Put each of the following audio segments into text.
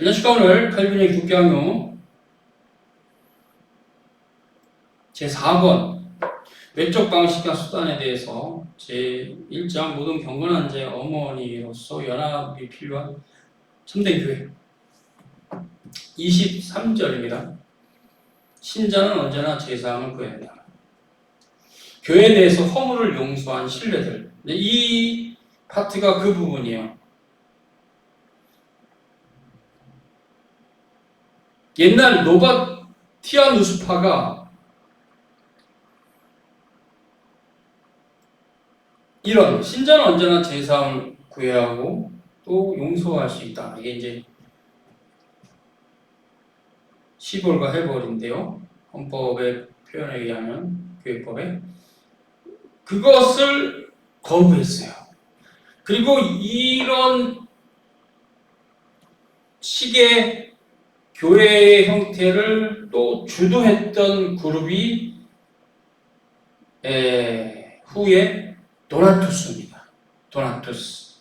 안녕하십니까 오늘 칼빈의 국경요 제4번 외적 방식과 수단에 대해서 제1장 모든 경건한 제 어머니로서 연합이 필요한 참된 교회 23절입니다. 신자는 언제나 제사함을 구해야 한다. 교회에 대해서 허물을 용서한 신뢰들 네, 이 파트가 그 부분이에요. 옛날 노바티아누스파가 이런 신자는 언제나 제사함을 구해야 하고 또 용서할 수 있다. 이게 이제 시볼과 해볼인데요. 헌법의 표현에 의하면 교회법에 그것을 거부했어요. 그리고 이런 식의 교회의 형태를 또 주도했던 그룹이 에, 후에 도나투스입니다. 도나투스.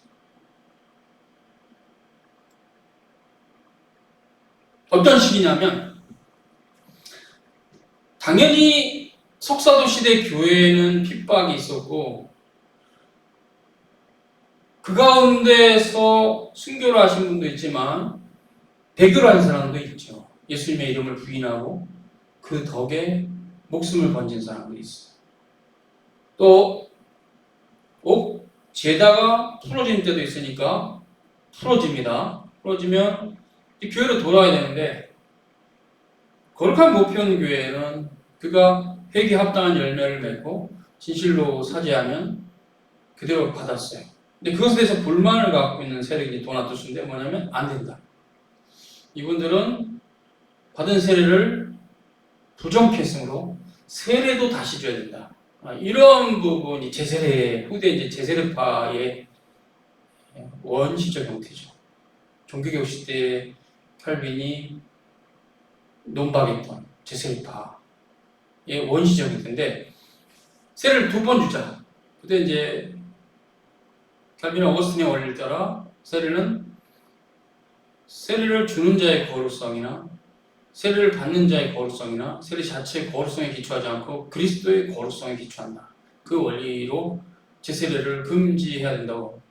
어떤 식이냐면 당연히 석사도 시대 교회는 핍박이 있었고 그 가운데서 순교를 하신 분도 있지만 배교를 한 사람도 있죠. 예수님의 이름을 부인하고 그 덕에 목숨을 건진 사람도 있어요. 또, 꼭 제다가 풀어질 때도 있으니까 풀어집니다. 풀어지면 교회로 돌아와야 되는데 거룩한 목표는 교회는 그가 회개 합당한 열매를 맺고 진실로 사죄하면 그대로 받았어요. 근데 그것에 대해서 불만을 갖고 있는 세력이 도나투스인데 뭐냐면 안 된다. 이분들은 받은 세례를 부정했으므로 세례도 다시 줘야 된다. 아, 이런 부분이 제세례 후대 이제 제세례파의 원시적 형태죠. 종교개혁 시대 칼빈이 논박했던 제세례파의 원시적 형태인데 세례를 두 번 주자. 그때 이제 칼빈 어거스틴의 원리를 따라 세례는 세례를 주는 자의 거룩성이나 세례를 받는 자의 거룩성이나 세례 자체의 거룩성에 기초하지 않고 그리스도의 거룩성에 기초한다. 그 원리로 제 세례를 금지해야 된다고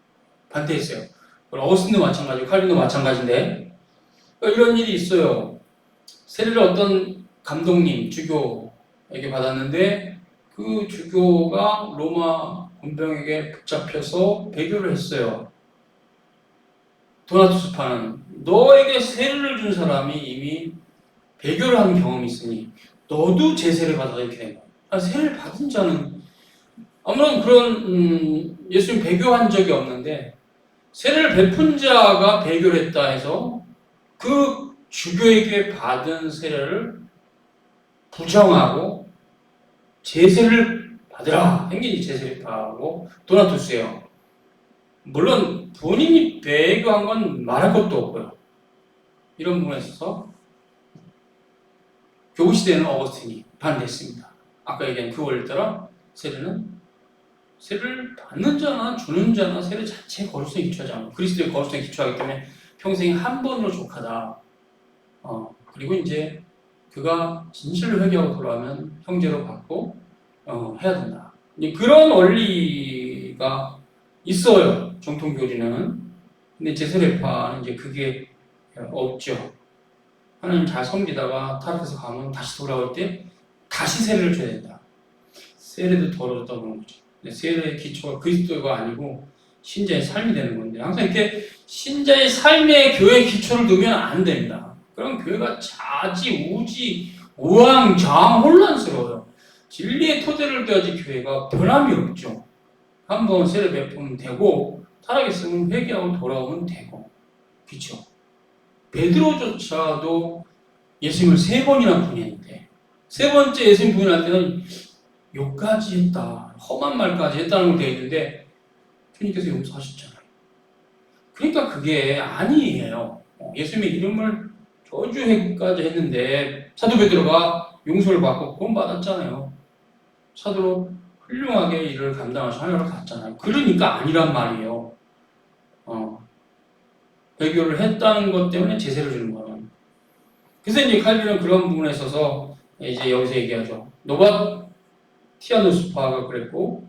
반대했어요. 어거스틴도 마찬가지고 칼빈도 마찬가지인데 그러니까 이런 일이 있어요. 세례를 어떤 감독님 주교에게 받았는데 그 주교가 로마 군병에게 붙잡혀서 배교를 했어요. 도나투스파는 너에게 세례를 준 사람이 이미 배교를 한 경험이 있으니 너도 제세를 받아야 이렇게 된 거야. 아, 세례를 받은 자는 아무런 그런 음, 예수님 배교한 적이 없는데 세례를 베푼 자가 배교를 했다 해서 그 주교에게 받은 세례를 부정하고 제세를 받으라 행진이 제세를 받고 도나투스예요. 물론 본인이 배교한 건 말할 것도 없고요. 이런 부분에 있어서 교우 시대는 어거스틴이 반대했습니다. 아까 얘기한 그 원리를 따라 세례는 세례를 받는 자나 주는 자나 세례 자체의 거룩성에 기초하지 않고 그리스도의 거룩성에 기초하기 때문에 평생 한 번으로 족하다. 어, 그리고 이제 그가 진실로 회개하고 돌아오면 형제로 받고 어, 해야 된다. 그런 원리가 있어요. 정통 교리는. 근데 제세례파는 이제 그게 없죠. 하나님 잘 섬기다가 타락해서 가면 다시 돌아올 때 다시 세례를 줘야 된다. 세례도 더러웠다고 그런 거죠. 세례의 기초가 그리스도가 아니고 신자의 삶이 되는 건데 항상 이렇게 신자의 삶의 교회 기초를 두면 안 됩니다. 그럼 교회가 자지 우지 우왕좌왕 혼란스러워요. 진리의 토대를 둬야지 교회가 변함이 없죠. 한번 세례 베푸면 되고 타락했으면 회개하고 돌아오면 되고 그렇죠. 베드로조차도 예수님을 세 번이나 부인했는데 세 번째 예수님 부인할 때는 욕까지 했다. 험한 말까지 했다는 걸 되어 있는데 주님께서 용서하셨잖아요. 그러니까 그게 아니에요. 예수님의 이름을 저주까지 했는데 사도 베드로가 용서를 받고 구원 받았잖아요. 사도로 훌륭하게 일을 감당하셔 하나로 갔잖아요. 그러니까 아니란 말이에요. 어. 배교를 했다는 것 때문에 제세를 주는 거예요. 그래서 이제 칼빈은 그런 부분에 있어서 이제 여기서 얘기하죠. 노바 티아누스파가 그랬고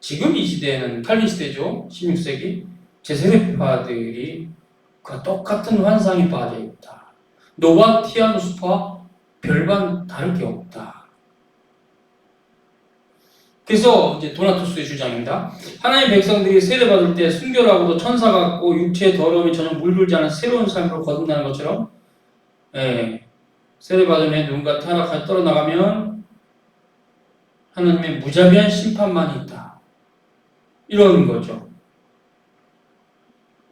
지금 이 시대에는 칼빈 시대죠. 16세기 제세례파들이 그 똑같은 환상에 빠져 있다. 노바 티아누스파 별반 다를 게 없다. 그래서 이제 도나투스의 주장입니다. 하나님 백성들이 세례받을 때 순결하고도 천사 같고 육체의 더러움이 전혀 물들지 않은 새로운 삶으로 거듭나는 것처럼 예, 세례받음에 누군가 타락하여 떨어나가면 하나님의 무자비한 심판만 있다. 이런 거죠.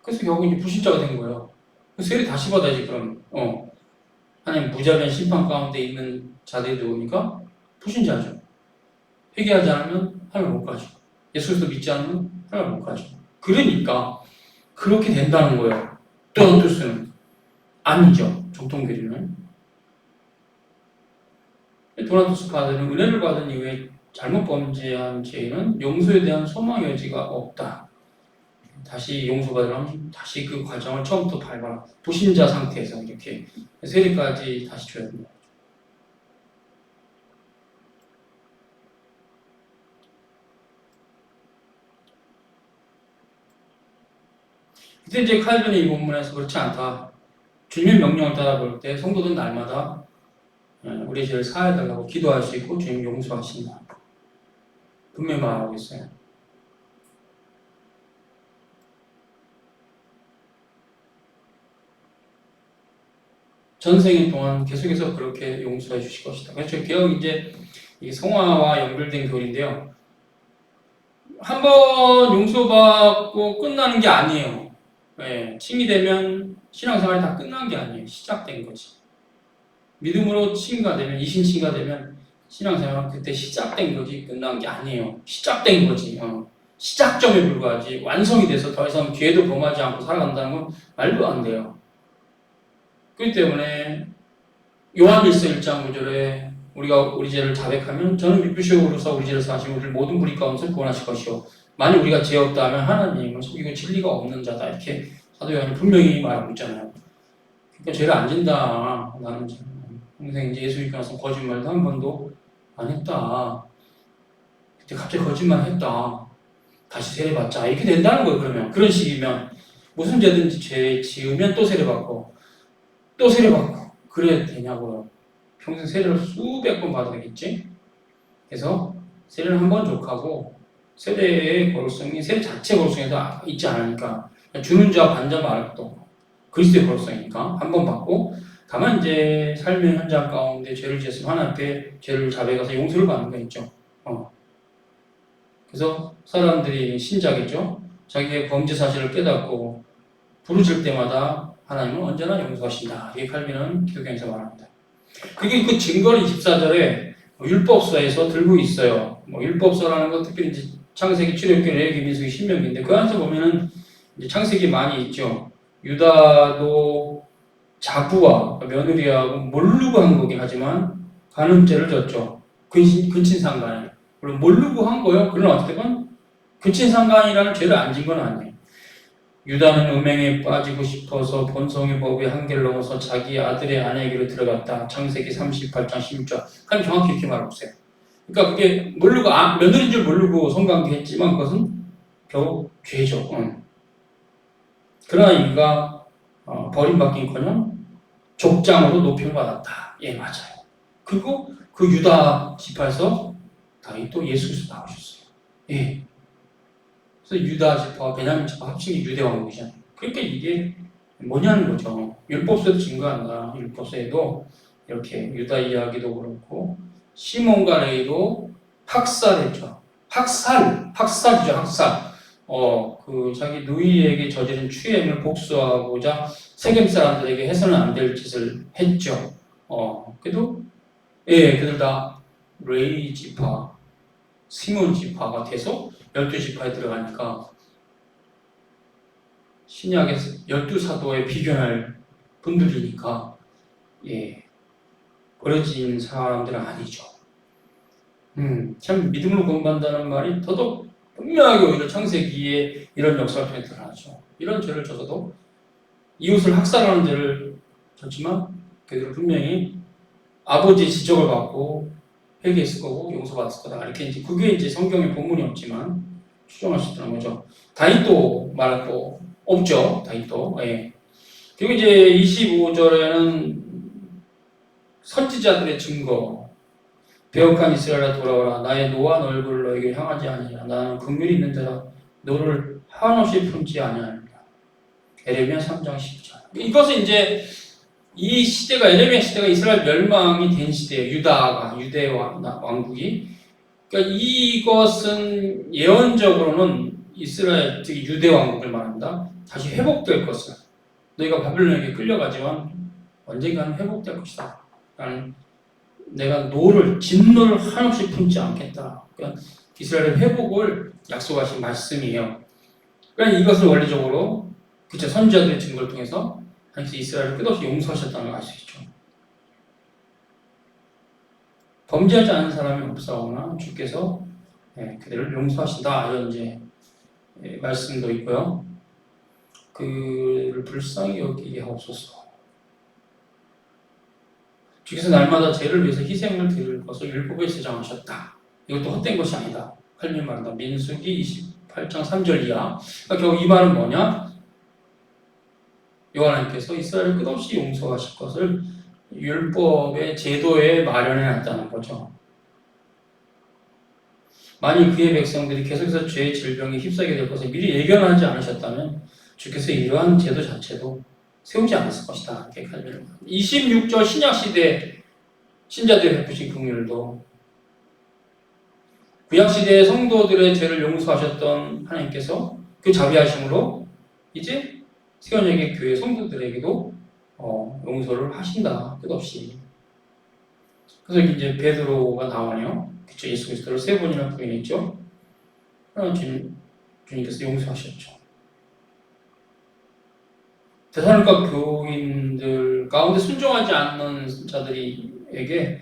그래서 결국 이제 불신자가 된 거예요. 그 세례 다시 받아야지 그럼. 어. 하나님 무자비한 심판 가운데 있는 자들이 누굽니까? 불신자죠. 회개하지 않으면 하늘 못 가죠. 예수 그리스도 믿지 않으면 하늘 못 가죠. 그러니까 그렇게 된다는 거예요. 또 뜻은 아니죠. 정통교리는. 도나투스 카드는 은혜를 받은 이후에 잘못 범죄한 죄인은 용서에 대한 소망의 여지가 없다. 다시 용서받으려면 다시 그 과정을 처음부터 밟아라. 도신자 상태에서 이렇게 세례까지 다시 줘야 됩니다. 그때 이제 칼빈이 이 본문에서 그렇지 않다. 주님의 명령을 따라 볼 때 성도는 날마다 예, 우리 죄를 사해달라고 기도할 수 있고 주님 용서하신다. 분명히 말하고 있어요. 전생일 동안 계속해서 그렇게 용서해 주실 것이다. 그래서 개혁 이제 이 성화와 연결된 교리인데요. 한 번 용서받고 끝나는 게 아니에요. 예, 칭이 되면 신앙생활이 다 끝난 게 아니에요. 시작된 거지. 믿음으로 칭가 되면 이신칭가 되면 신앙생활은 그때 시작된 거지 끝난 게 아니에요. 시작된 거지. 어. 시작점에 불과하지 완성이 돼서 더 이상 죄도 범하지 않고 살아간다는 건 말도 안 돼요. 그렇기 때문에 요한일서 1장 9절에 우리가 우리 죄를 자백하면 저는 미쁘시오로서 우리 죄를 사시고 우리를 모든 불의 가운데서 구원하실 것이요 만약 우리가 죄 없다 하면 하나님을 속이고 진리가 없는 자다 이렇게 사도 요한이 분명히 말하고 있잖아요. 그러니까 죄를 안 진다. 나는 평생 이제 예수 믿고 나서 거짓말도 한 번도 안 했다. 그때 갑자기 거짓말 했다. 다시 세례 받자. 이렇게 된다는 거예요, 그러면. 그런 식이면. 무슨 죄든지 죄 지으면 또 세례 받고, 또 세례 받고. 그래야 되냐고요. 평생 세례를 수백 번 받아야 되겠지? 그래서 세례는 한번 족하고, 세례의 거룩성이 세례 자체 거룩성에도 있지 않으니까, 주는 자와 반자 말할 것도 그리스도의 거룩성이니까 한 번 받고, 다만 이제 삶의 현장 가운데 죄를 지었으면 하나님 앞에 죄를 자백해서 용서를 받는 거 있죠. 어. 그래서 사람들이 신자겠죠. 자기의 범죄 사실을 깨닫고 부르실 때마다 하나님은 언제나 용서하신다. 이게 칼빈은 기독교에서 말합니다. 그게 그 증거를 24절에 율법서에서 들고 있어요. 뭐 율법서라는 건 특별히 창세기, 출애굽기, 레위기, 민수기, 신명기인데 그 안에서 보면은 이제 창세기 많이 있죠. 유다도 자부와 며느리하고 모르고 한 거긴 하지만 간음죄를 졌죠. 근친, 근친상간에. 물론 모르고 한 거예요. 그러나 어쨌든 근친상간이라는 죄를 안 진 건 아니에요. 유다는 음행에 빠지고 싶어서 본성의 법에 한계를 넘어서 자기 아들의 아내에게로 들어갔다. 창세기 38장 16절. 하나님 정확히 이렇게 말하고 있어요. 그러니까 그게 모르고 아, 며느리인 줄 모르고 성관계했지만 그것은 겨우 죄죠. 응. 그러나 이가 어, 버림받긴커녕 족장으로 높임을 받았다. 예, 맞아요. 그리고 그 유다 지파에서 다윗 또 예수 그리스도 나오셨어요. 예. 그래서 유다 지파와 베냐민 지파 합친이 유대 왕국이잖아요. 그러니까 이게 뭐냐는 거죠. 율법서에도 증거한다. 율법서에도 이렇게 유다 이야기도 그렇고 시몬과 레이도 학살했죠. 학살, 학살이죠, 학살. 어, 그 자기 누이에게 저지른 추행을 복수하고자 세겜 사람들에게 해서는 안 될 짓을 했죠. 어, 그래도 예, 그들 다 레이 지파, 시몬 지파가 돼서 열두 지파에 들어가니까 신약의 열두 사도에 비교할 분들이니까 예, 버려진 사람들은 아니죠. 음, 참 믿음으로 공부한다는 말이 더더욱 분명하게 오히려 창세기에 이런 역사를 통해 드러나죠. 이런 죄를 져서도 이웃을 학살하는 죄를 졌지만 그들은 분명히 아버지의 지적을 받고 회개했을 거고 용서받았을 거다. 이렇게 이제 그게 이제 성경에 본문이 없지만 추정할 수 있다는 거죠. 다윗도 거 없죠. 다윗도. 예. 그리고 이제 25절에는 선지자들의 증거. 배역한 이스라엘아 돌아오라. 나의 노한 얼굴을 너에게 향하지 아니하라. 나는 긍휼이 있는 자라. 너를 한없이 품지 아니하리라. 에레미야 3장 10절. 이것은 이제 이 시대가 에레미야 시대가 이스라엘 멸망이 된 시대예요. 유다가 유대 왕- 왕국이. 그러니까 이것은 예언적으로는 이스라엘 즉 유대 왕국을 말한다. 다시 회복될 것을. 너희가 바벨론에게 끌려가지만 언젠가는 회복될 것이다 라는 내가 노를 진노를 한없이 품지 않겠다. 그러니까 이스라엘의 회복을 약속하신 말씀이에요. 그러니까 이것을 원리적으로 그쵸 선지자들의 증거를 통해서 하나님께서 이스라엘을 끝없이 용서하셨다는 걸 알 수 있죠. 범죄하지 않은 사람이 없사오나 주께서 예, 그들을 용서하신다 이런 이제 예, 말씀도 있고요. 그를 불쌍히 여기게 하옵소서. 주께서 날마다 죄를 위해서 희생을 드릴 것을 율법에 제정하셨다. 이것도 헛된 것이 아니다. 할미 말한다. 민수기 28장 3절 이하. 그러니까 결국 이 말은 뭐냐? 요하나님께서 이스라엘을 끝없이 용서하실 것을 율법의 제도에 마련해 놨다는 거죠. 만일 그의 백성들이 계속해서 죄의 질병에 휩싸게 될 것을 미리 예견하지 않으셨다면 주께서 이러한 제도 자체도 세우지 않았을 것이다. 이렇게 칼빈은 26절 신약 시대 신자들이 베푸신 긍휼도 구약 시대의 성도들의 죄를 용서하셨던 하나님께서 그 자비하심으로 이제 세원역의 교회 성도들에게도 어, 용서를 하신다. 끝없이. 그래서 이제 베드로가 나오네요. 그쵸 예수 그리스도를 세 번이나 부인했죠. 하나님 주님, 주님께서 용서하셨죠. 대사님과 교인들 가운데 순종하지 않는 자들에게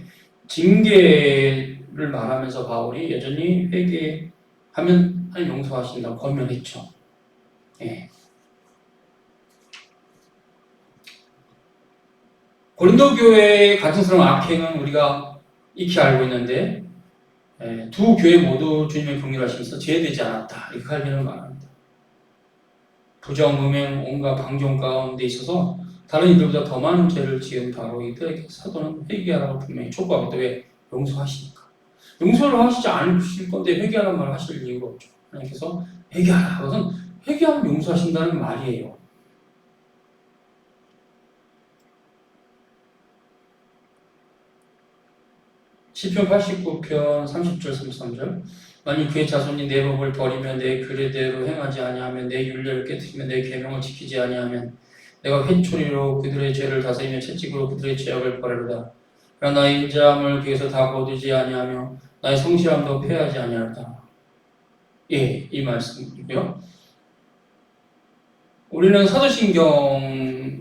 징계를 말하면서 바울이 여전히 회개하면 하나님 용서하신다고 권면했죠. 예. 고린도 교회의 가증스러운 악행은 우리가 익히 알고 있는데 예, 두 교회 모두 주님의 긍휼하심에서 제외되지 않았다. 이렇게 칼빈은 말합니다. 부정, 음행, 온갖 방종 가운데 있어서 다른 이들보다 더 많은 죄를 지은 바로 이들에게 사도는 회개하라고 분명히 촉구하겠다. 왜? 용서하시니까. 용서를 하시지 않으실 건데 회개하라는 말을 하실 이유가 없죠. 하나님께서 회개하라. 그것은 회개하면 용서하신다는 말이에요. 시편 89편 30절 33절 만일 그의 자손이 내 법을 버리며 내 규례대로 행하지 아니하면 내 율례를 깨뜨리며 내 계명을 지키지 아니하면 내가 회초리로 그들의 죄를 다스리며 채찍으로 그들의 죄악을 벌하리다. 그러나 나의 인자함을 그에서 다 거두지 아니하며 나의 성실함도 폐하지 아니하리다. 예, 이 말씀이고요. 우리는 사도신경에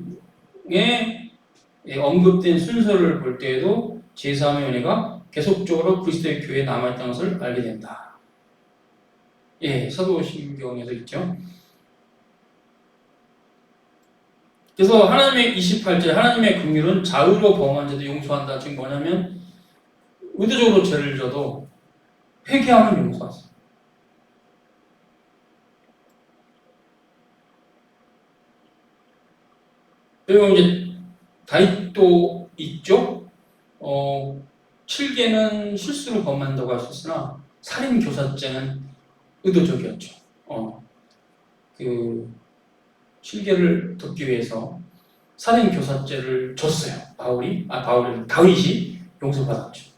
언급된 순서를 볼 때에도 제3의 은혜가 계속적으로 그리스도의 교회에 남아있다는 것을 알게 된다. 예, 사도신경에도 있죠. 그래서 하나님의 28절 하나님의 긍휼은 자의로 범한 자도 용서한다. 지금 뭐냐면 의도적으로 죄를 져도 회개하면 용서하세요. 그리고 이제 다윗도 있죠. 어, 7개는 실수로 범한다고 할 수 있으나 살인 교사죄는 의도적이었죠. 어, 그 7개를 돕기 위해서 살인 교사죄를 줬어요. 바울이 아 바울이 다윗이 용서받았죠.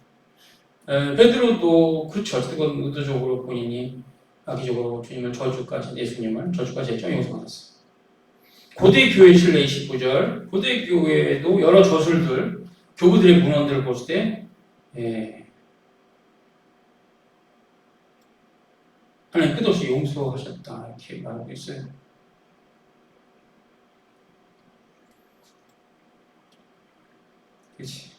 에, 베드로도 그렇죠. 어쨌든 의도적으로 본인이 악의적으로 주님을 저주까지 예수님을 저주까지 했죠. 용서받았어요. 고대 교회 실내 29절 고대 교회에도 여러 저술들 교부들의 문헌들을 봤을 때 예. 하나님 끝없이 용서하셨다 이렇게 말하고 있어요. 그렇지.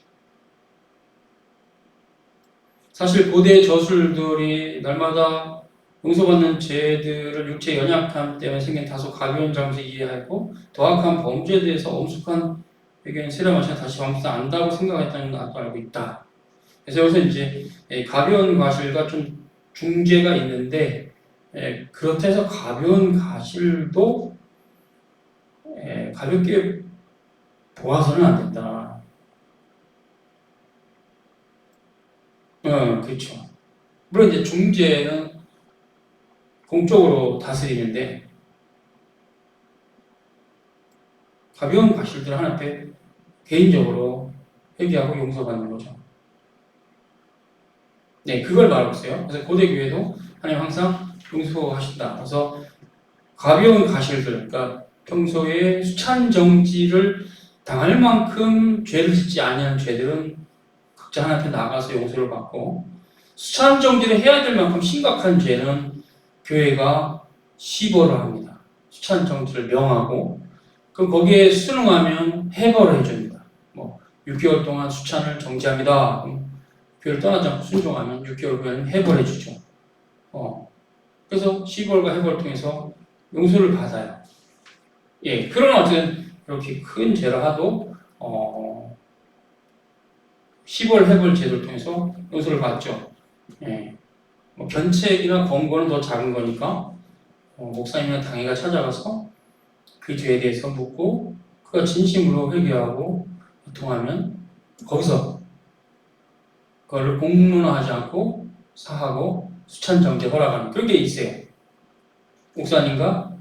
사실 고대 저술들이 날마다 용서받는 죄들을 육체 연약함 때문에 생긴 다소 가벼운 잘못을 이해하고 더악한 범죄에 대해서 엄숙한 회개인 세례 마시가 다시 반복해서 안다고 생각했다는 걸 나도 알고 있다. 그래서 여기서 이제 예, 가벼운 과실과 좀 중죄가 있는데 예, 그렇다 해서 가벼운 과실도 예, 가볍게 보아서는 안 된다. 어, 그렇죠. 물론 이제 중재는 공적으로 다스리는데 가벼운 과실들 하나께 개인적으로 회개하고 용서받는 거죠. 네, 그걸 말하고 있어요. 그래서 고대 교회도 하나님 항상 용서하신다. 그래서 가벼운 과실들, 그러니까 평소에 수찬 정지를 당할 만큼 죄를 짓지 아니하는 죄들은 각자 하나한테 나가서 용서를 받고 수찬 정지를 해야 될 만큼 심각한 죄는 교회가 시보를 합니다. 수찬 정지를 명하고 그럼 거기에 순응하면 해벌을 해줍니다. 뭐 6개월 동안 수찬을 정지합니다. 교회를 떠나지 않고 순종하면 6개월 후에는 해벌해 주죠. 어. 그래서 시벌과 해벌을 통해서 용서를 받아요. 예, 그러나 어쨌든 이렇게 큰 죄를 하도 어, 시벌 해벌 제도를 통해서 용서를 받죠. 예. 뭐 견책이나 권고는 더 작은 거니까 어, 목사님이나 당회가 찾아가서 그 죄에 대해서 묻고 그가 진심으로 회개하고 통하면 거기서 그거를 공론화하지 않고 사하고 수찬 정제 허락하는 그런 게 있어요. 목사님과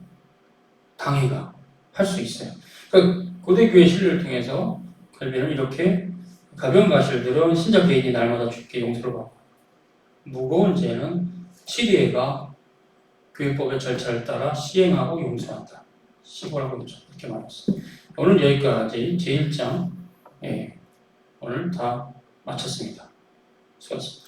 당회가 할 수 있어요. 그러니까 고대 교회 신뢰를 통해서 갈비는 이렇게 가벼운 과실들은 신자 개인이 날마다 주께 용서를 받고 무거운 죄는 치리애가 교회법의 절차를 따라 시행하고 용서한다. 시보라고. 이렇게 말했어요. 오늘 여기까지 제1장 예, 오늘 다 마쳤습니다. 수고하셨습니다.